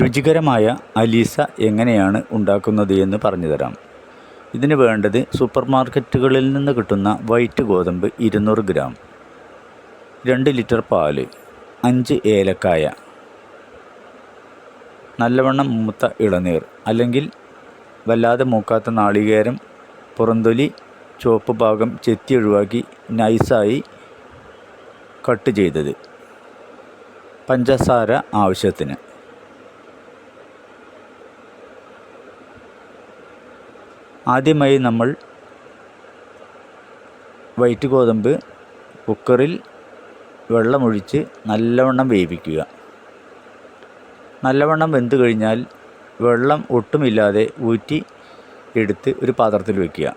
രുചികരമായ അലീസ എങ്ങനെയാണ് ഉണ്ടാക്കുന്നത് എന്ന് പറഞ്ഞുതരാം ഇതിന് വേണ്ടത് സൂപ്പർ മാർക്കറ്റുകളിൽ നിന്ന് കിട്ടുന്ന വൈറ്റ് ഗോതമ്പ് ഇരുന്നൂറ് ഗ്രാം രണ്ട് ലിറ്റർ പാൽ അഞ്ച് ഏലക്കായ നല്ലവണ്ണം മൂത്ത ഇളനീർ അല്ലെങ്കിൽ വല്ലാതെ മൂക്കാത്ത നാളികേരം പുറന്തൊലി ചുവപ്പ് ഭാഗം ചെത്തി ഒഴിവാക്കി നൈസായി കട്ട് ചെയ്തത്. പഞ്ചസാര ആവശ്യത്തിന്. ആദ്യമായി നമ്മൾ വൈറ്റ് ഗോതമ്പ് കുക്കറിൽ വെള്ളമൊഴിച്ച് നല്ലവണ്ണം വേവിക്കുക. നല്ലവണ്ണം വെന്ത് കഴിഞ്ഞാൽ വെള്ളം ഒട്ടുമില്ലാതെ ഊറ്റി എടുത്ത് ഒരു പാത്രത്തിൽ വയ്ക്കുക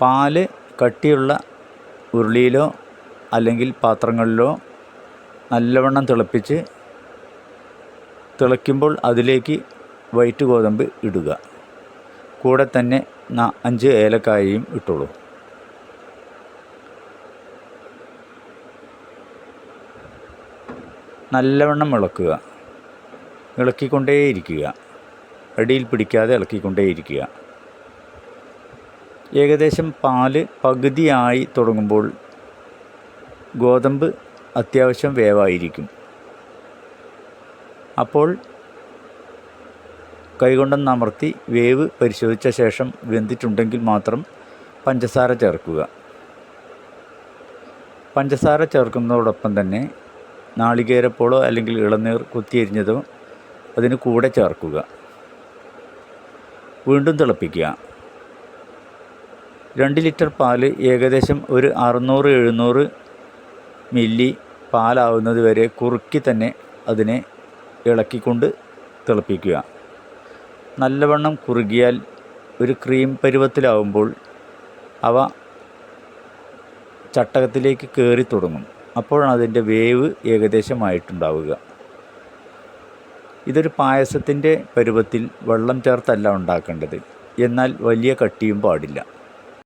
പാൽ കട്ടിയുള്ള ഉരുളിയിലോ അല്ലെങ്കിൽ പാത്രങ്ങളിലോ നല്ലവണ്ണം തിളപ്പിച്ച് തിളയ്ക്കുമ്പോൾ അതിലേക്ക് വൈറ്റ് ഗോതമ്പ് ഇടുക. കൂടെ തന്നെ അഞ്ച് ഏലക്കായയും ഇട്ടോളൂ. നല്ലവണ്ണം ഇളക്കുക. ഇളക്കിക്കൊണ്ടേയിരിക്കുക. അടിയിൽ പിടിക്കാതെ ഇളക്കിക്കൊണ്ടേയിരിക്കുക. ഏകദേശം പാൽ പകുതിയായി തുടങ്ങുമ്പോൾ ഗോതമ്പ് അത്യാവശ്യം വേവായിരിക്കും. അപ്പോൾ കൈകൊണ്ടൊന്ന് അമർത്തി വേവ് പരിശോധിച്ച ശേഷം വെന്തിട്ടുണ്ടെങ്കിൽ മാത്രം പഞ്ചസാര ചേർക്കുക. പഞ്ചസാര ചേർക്കുന്നതോടൊപ്പം തന്നെ നാളികേരപ്പോളോ അല്ലെങ്കിൽ ഇളനീർ കുത്തിയരിഞ്ഞതോ അതിന് കൂടെ ചേർക്കുക. വീണ്ടും തിളപ്പിക്കുക. രണ്ട് ലിറ്റർ പാൽ ഏകദേശം ഒരു അറുന്നൂറ് എഴുന്നൂറ് മില്ലി പാലാവുന്നത് വരെ കുറുക്കി തന്നെ അതിനെ ഇളക്കിക്കൊണ്ട് തിളപ്പിക്കുക. നല്ലവണ്ണം കുറുകിയാൽ ഒരു ക്രീം പരുവത്തിലാവുമ്പോൾ അവ ചട്ടകത്തിലേക്ക് കയറി തുടങ്ങും. അപ്പോഴാണ് അതിന്റെ വേവ് ഏകദേശമായിട്ടുണ്ടാവുക. ഇതൊരു പായസത്തിന്റെ പരുവത്തിൽ വെള്ളം ചേർത്തല്ല ഉണ്ടാക്കേണ്ടത്. എന്നാൽ വലിയ കട്ടിയും പാടില്ല.